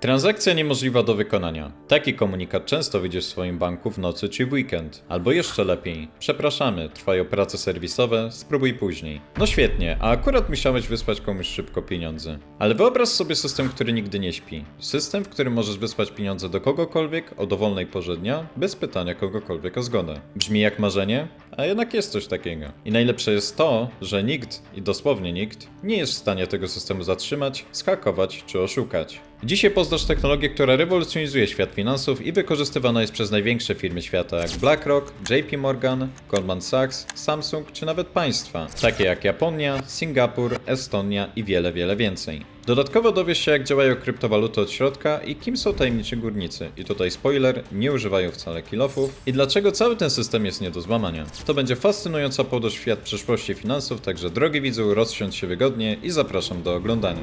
Transakcja niemożliwa do wykonania. Taki komunikat często widzisz w swoim banku w nocy czy w weekend. Albo jeszcze lepiej. Przepraszamy, trwają prace serwisowe, spróbuj później. No świetnie, a akurat musiałeś wysłać komuś szybko pieniądze. Ale wyobraź sobie system, który nigdy nie śpi. System, w którym możesz wysłać pieniądze do kogokolwiek o dowolnej porze dnia, bez pytania kogokolwiek o zgodę. Brzmi jak marzenie? A jednak jest coś takiego. I najlepsze jest to, że nikt, i dosłownie nikt, nie jest w stanie tego systemu zatrzymać, schakować czy oszukać. Dzisiaj poznasz technologię, która rewolucjonizuje świat finansów i wykorzystywana jest przez największe firmy świata jak BlackRock, JP Morgan, Goldman Sachs, Samsung czy nawet państwa, takie jak Japonia, Singapur, Estonia i wiele, wiele więcej. Dodatkowo dowiesz się, jak działają kryptowaluty od środka i kim są tajemniczy górnicy. I tutaj spoiler, nie używają wcale kilofów. I dlaczego cały ten system jest nie do złamania. To będzie fascynująca podróż w świat przyszłości finansów, także drogi widzu, rozsiądź się wygodnie i zapraszam do oglądania.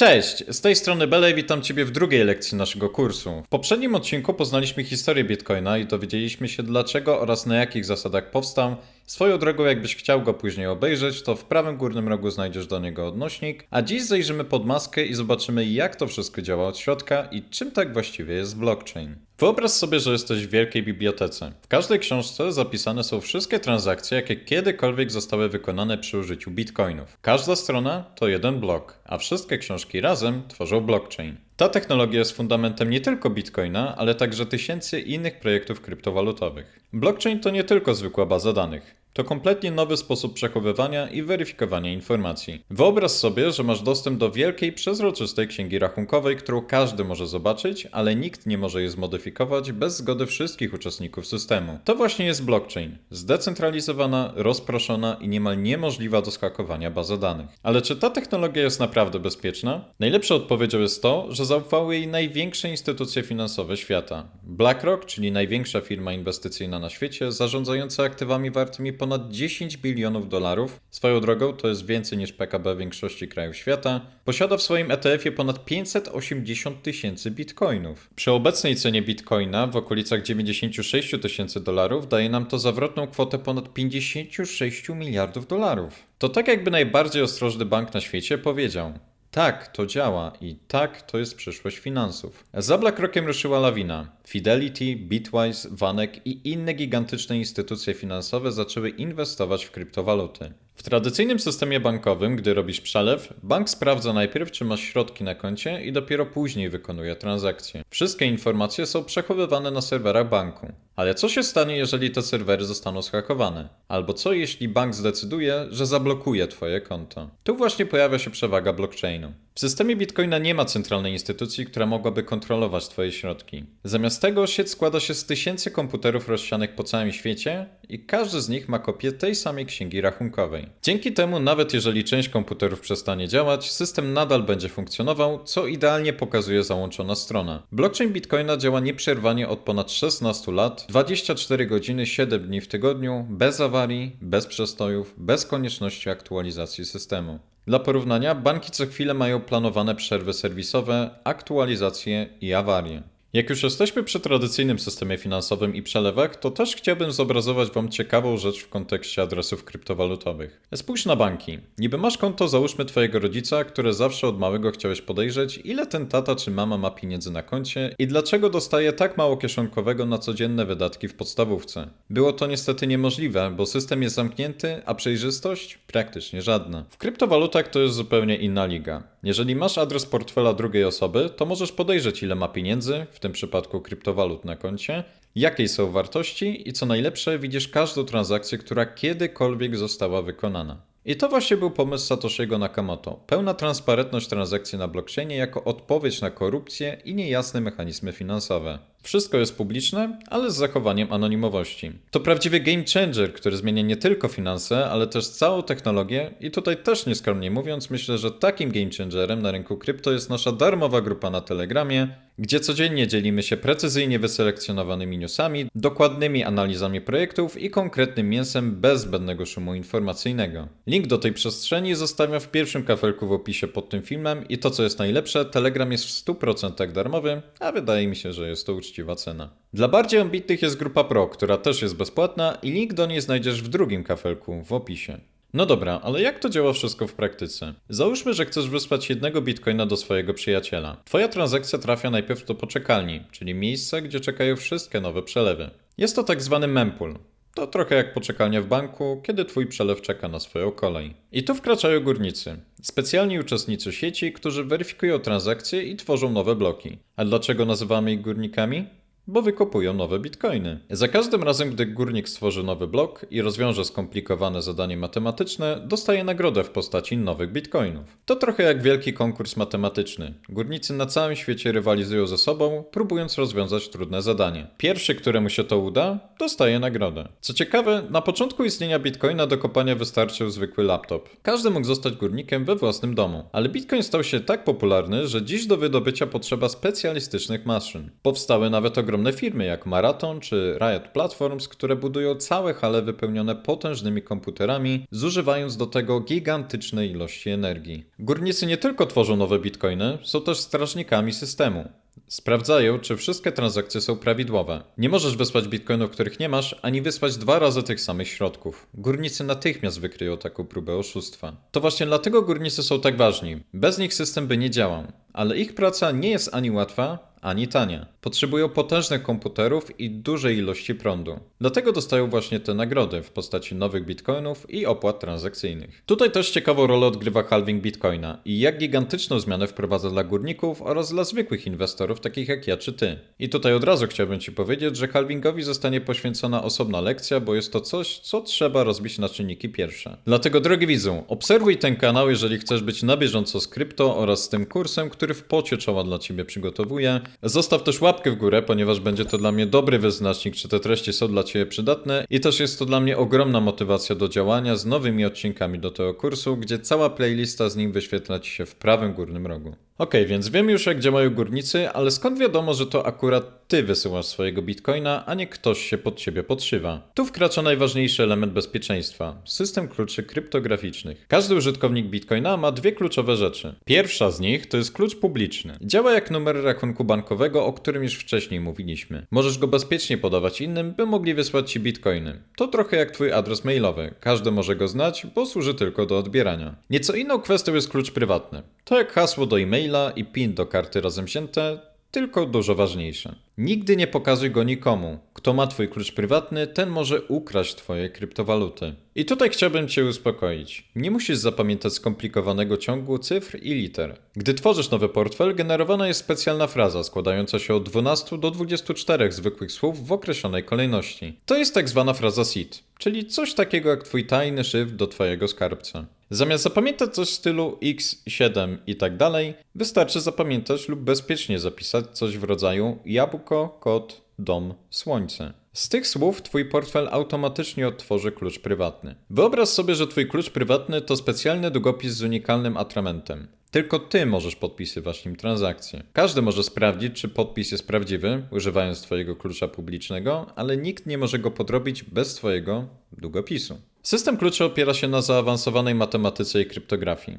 Cześć, z tej strony Belej, witam Ciebie w drugiej lekcji naszego kursu. W poprzednim odcinku poznaliśmy historię Bitcoina i dowiedzieliśmy się dlaczego oraz na jakich zasadach powstał. Swoją drogą, jakbyś chciał go później obejrzeć, to w prawym górnym rogu znajdziesz do niego odnośnik, a dziś zajrzymy pod maskę i zobaczymy jak to wszystko działa od środka i czym tak właściwie jest blockchain. Wyobraź sobie, że jesteś w wielkiej bibliotece. W każdej książce zapisane są wszystkie transakcje, jakie kiedykolwiek zostały wykonane przy użyciu bitcoinów. Każda strona to jeden blok, a wszystkie książki razem tworzą blockchain. Ta technologia jest fundamentem nie tylko bitcoina, ale także tysięcy innych projektów kryptowalutowych. Blockchain to nie tylko zwykła baza danych. To kompletnie nowy sposób przechowywania i weryfikowania informacji. Wyobraź sobie, że masz dostęp do wielkiej, przezroczystej księgi rachunkowej, którą każdy może zobaczyć, ale nikt nie może jej zmodyfikować bez zgody wszystkich uczestników systemu. To właśnie jest blockchain. Zdecentralizowana, rozproszona i niemal niemożliwa do skakowania baza danych. Ale czy ta technologia jest naprawdę bezpieczna? Najlepszą odpowiedzią jest to, że zaufały jej największe instytucje finansowe świata. BlackRock, czyli największa firma inwestycyjna na świecie, zarządzająca aktywami wartymi ponad 10 bilionów dolarów, swoją drogą to jest więcej niż PKB większości krajów świata, posiada w swoim ETF-ie ponad 580 tysięcy bitcoinów. Przy obecnej cenie bitcoina w okolicach 96 tysięcy dolarów daje nam to zawrotną kwotę ponad 56 miliardów dolarów. To tak jakby najbardziej ostrożny bank na świecie powiedział: tak, to działa i tak, to jest przyszłość finansów. Za BlackRockiem ruszyła lawina. Fidelity, Bitwise, Vanek i inne gigantyczne instytucje finansowe zaczęły inwestować w kryptowaluty. W tradycyjnym systemie bankowym, gdy robisz przelew, bank sprawdza najpierw, czy masz środki na koncie i dopiero później wykonuje transakcję. Wszystkie informacje są przechowywane na serwerach banku. Ale co się stanie, jeżeli te serwery zostaną zhakowane? Albo co, jeśli bank zdecyduje, że zablokuje Twoje konto? Tu właśnie pojawia się przewaga blockchainu. W systemie Bitcoina nie ma centralnej instytucji, która mogłaby kontrolować Twoje środki. Zamiast tego sieć składa się z tysięcy komputerów rozsianych po całym świecie i każdy z nich ma kopię tej samej księgi rachunkowej. Dzięki temu, nawet jeżeli część komputerów przestanie działać, system nadal będzie funkcjonował, co idealnie pokazuje załączona strona. Blockchain Bitcoina działa nieprzerwanie od ponad 16 lat, 24 godziny, 7 dni w tygodniu, bez awarii, bez przestojów, bez konieczności aktualizacji systemu. Dla porównania, banki co chwilę mają planowane przerwy serwisowe, aktualizacje i awarie. Jak już jesteśmy przy tradycyjnym systemie finansowym i przelewach, to też chciałbym zobrazować Wam ciekawą rzecz w kontekście adresów kryptowalutowych. Spójrz na banki. Niby masz konto, załóżmy Twojego rodzica, które zawsze od małego chciałeś podejrzeć, ile ten tata czy mama ma pieniędzy na koncie i dlaczego dostaje tak mało kieszonkowego na codzienne wydatki w podstawówce. Było to niestety niemożliwe, bo system jest zamknięty, a przejrzystość praktycznie żadna. W kryptowalutach to jest zupełnie inna liga. Jeżeli masz adres portfela drugiej osoby, to możesz podejrzeć ile ma pieniędzy, w tym przypadku kryptowalut na koncie, jakie są wartości i co najlepsze, widzisz każdą transakcję, która kiedykolwiek została wykonana. I to właśnie był pomysł Satoshiego Nakamoto. Pełna transparentność transakcji na blockchainie jako odpowiedź na korupcję i niejasne mechanizmy finansowe. Wszystko jest publiczne, ale z zachowaniem anonimowości. To prawdziwy game changer, który zmienia nie tylko finanse, ale też całą technologię i tutaj też nieskromnie mówiąc, myślę, że takim game changerem na rynku krypto jest nasza darmowa grupa na Telegramie, gdzie codziennie dzielimy się precyzyjnie wyselekcjonowanymi newsami, dokładnymi analizami projektów i konkretnym mięsem bez zbędnego szumu informacyjnego. Link do tej przestrzeni zostawiam w pierwszym kafelku w opisie pod tym filmem i to co jest najlepsze, Telegram jest w 100% darmowy, a wydaje mi się, że jest to uczciwa cena. Dla bardziej ambitnych jest grupa Pro, która też jest bezpłatna i link do niej znajdziesz w drugim kafelku w opisie. No dobra, ale jak to działa wszystko w praktyce? Załóżmy, że chcesz wysłać jednego bitcoina do swojego przyjaciela. Twoja transakcja trafia najpierw do poczekalni, czyli miejsca, gdzie czekają wszystkie nowe przelewy. Jest to tak zwany mempool. To trochę jak poczekalnia w banku, kiedy twój przelew czeka na swoją kolej. I tu wkraczają górnicy. Specjalni uczestnicy sieci, którzy weryfikują transakcje i tworzą nowe bloki. A dlaczego nazywamy ich górnikami? Bo wykopują nowe bitcoiny. Za każdym razem, gdy górnik stworzy nowy blok i rozwiąże skomplikowane zadanie matematyczne, dostaje nagrodę w postaci nowych bitcoinów. To trochę jak wielki konkurs matematyczny. Górnicy na całym świecie rywalizują ze sobą, próbując rozwiązać trudne zadanie. Pierwszy, któremu się to uda, dostaje nagrodę. Co ciekawe, na początku istnienia bitcoina do kopania wystarczył zwykły laptop. Każdy mógł zostać górnikiem we własnym domu. Ale bitcoin stał się tak popularny, że dziś do wydobycia potrzeba specjalistycznych maszyn. Powstały nawet ogromne firmy jak Marathon czy Riot Platforms, które budują całe hale wypełnione potężnymi komputerami, zużywając do tego gigantyczne ilości energii. Górnicy nie tylko tworzą nowe bitcoiny, są też strażnikami systemu. Sprawdzają, czy wszystkie transakcje są prawidłowe. Nie możesz wysłać bitcoinów, których nie masz, ani wysłać dwa razy tych samych środków. Górnicy natychmiast wykryją taką próbę oszustwa. To właśnie dlatego górnicy są tak ważni. Bez nich system by nie działał. Ale ich praca nie jest ani łatwa, ani tania. Potrzebują potężnych komputerów i dużej ilości prądu. Dlatego dostają właśnie te nagrody w postaci nowych bitcoinów i opłat transakcyjnych. Tutaj też ciekawą rolę odgrywa halving bitcoina i jak gigantyczną zmianę wprowadza dla górników oraz dla zwykłych inwestorów takich jak ja czy ty. I tutaj od razu chciałbym ci powiedzieć, że halvingowi zostanie poświęcona osobna lekcja, bo jest to coś, co trzeba rozbić na czynniki pierwsze. Dlatego drogi widzu, obserwuj ten kanał, jeżeli chcesz być na bieżąco z krypto oraz z tym kursem, który w pocie czoła dla ciebie przygotowuję. Zostaw też łapkę w górę, ponieważ będzie to dla mnie dobry wyznacznik, czy te treści są dla Ciebie przydatne i też jest to dla mnie ogromna motywacja do działania z nowymi odcinkami do tego kursu, gdzie cała playlista z nim wyświetla Ci się w prawym górnym rogu. Ok, więc wiemy już jak działają górnicy, ale skąd wiadomo, że to akurat ty wysyłasz swojego bitcoina, a nie ktoś się pod ciebie podszywa? Tu wkracza najważniejszy element bezpieczeństwa system kluczy kryptograficznych. Każdy użytkownik bitcoina ma dwie kluczowe rzeczy. Pierwsza z nich to jest klucz publiczny. Działa jak numer rachunku bankowego, o którym już wcześniej mówiliśmy. Możesz go bezpiecznie podawać innym, by mogli wysłać ci bitcoiny. To trochę jak twój adres mailowy. Każdy może go znać, bo służy tylko do odbierania. Nieco inną kwestią jest klucz prywatny. To jak hasło do e-maila i PIN do karty razem wzięte, tylko dużo ważniejsze. Nigdy nie pokazuj go nikomu. Kto ma twój klucz prywatny, ten może ukraść twoje kryptowaluty. I tutaj chciałbym cię uspokoić. Nie musisz zapamiętać skomplikowanego ciągu cyfr i liter. Gdy tworzysz nowy portfel, generowana jest specjalna fraza składająca się od 12 do 24 zwykłych słów w określonej kolejności. To jest tak zwana fraza seed, czyli coś takiego jak twój tajny szyfr do twojego skarbca. Zamiast zapamiętać coś w stylu X7 i tak dalej, wystarczy zapamiętać lub bezpiecznie zapisać coś w rodzaju jabłko, kot, dom, słońce. Z tych słów twój portfel automatycznie odtworzy klucz prywatny. Wyobraź sobie, że twój klucz prywatny to specjalny długopis z unikalnym atramentem. Tylko ty możesz podpisywać nim transakcje. Każdy może sprawdzić, czy podpis jest prawdziwy, używając twojego klucza publicznego, ale nikt nie może go podrobić bez twojego długopisu. System kluczy opiera się na zaawansowanej matematyce i kryptografii.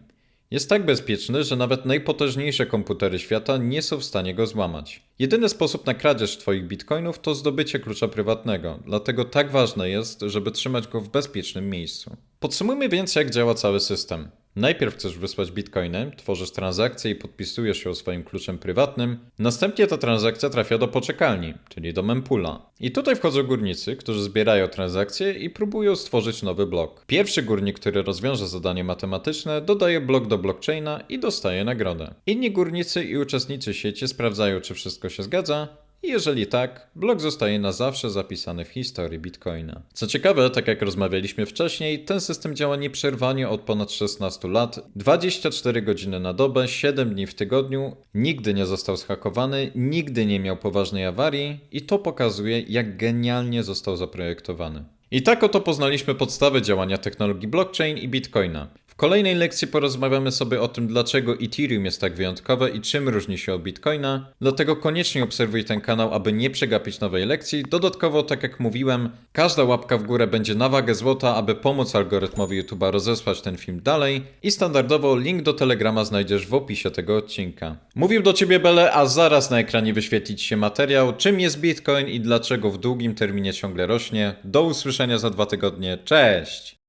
Jest tak bezpieczny, że nawet najpotężniejsze komputery świata nie są w stanie go złamać. Jedyny sposób na kradzież Twoich bitcoinów to zdobycie klucza prywatnego, dlatego tak ważne jest, żeby trzymać go w bezpiecznym miejscu. Podsumujmy więc, jak działa cały system. Najpierw chcesz wysłać bitcoiny, tworzysz transakcję i podpisujesz ją swoim kluczem prywatnym. Następnie ta transakcja trafia do poczekalni, czyli do mempula. I tutaj wchodzą górnicy, którzy zbierają transakcje i próbują stworzyć nowy blok. Pierwszy górnik, który rozwiąże zadanie matematyczne, dodaje blok do blockchaina i dostaje nagrodę. Inni górnicy i uczestnicy sieci sprawdzają, czy wszystko się zgadza, jeżeli tak, blok zostaje na zawsze zapisany w historii Bitcoina. Co ciekawe, tak jak rozmawialiśmy wcześniej, ten system działa nieprzerwanie od ponad 16 lat, 24 godziny na dobę, 7 dni w tygodniu, nigdy nie został zhakowany, nigdy nie miał poważnej awarii i to pokazuje, jak genialnie został zaprojektowany. I tak oto poznaliśmy podstawy działania technologii blockchain i Bitcoina. Kolejnej lekcji porozmawiamy sobie o tym, dlaczego Ethereum jest tak wyjątkowe i czym różni się od Bitcoina. Dlatego koniecznie obserwuj ten kanał, aby nie przegapić nowej lekcji. Dodatkowo, tak jak mówiłem, każda łapka w górę będzie na wagę złota, aby pomóc algorytmowi YouTube'a rozesłać ten film dalej. I standardowo link do Telegrama znajdziesz w opisie tego odcinka. Mówił do Ciebie Bele, a zaraz na ekranie wyświetlić się materiał, czym jest Bitcoin i dlaczego w długim terminie ciągle rośnie. Do usłyszenia za dwa tygodnie. Cześć!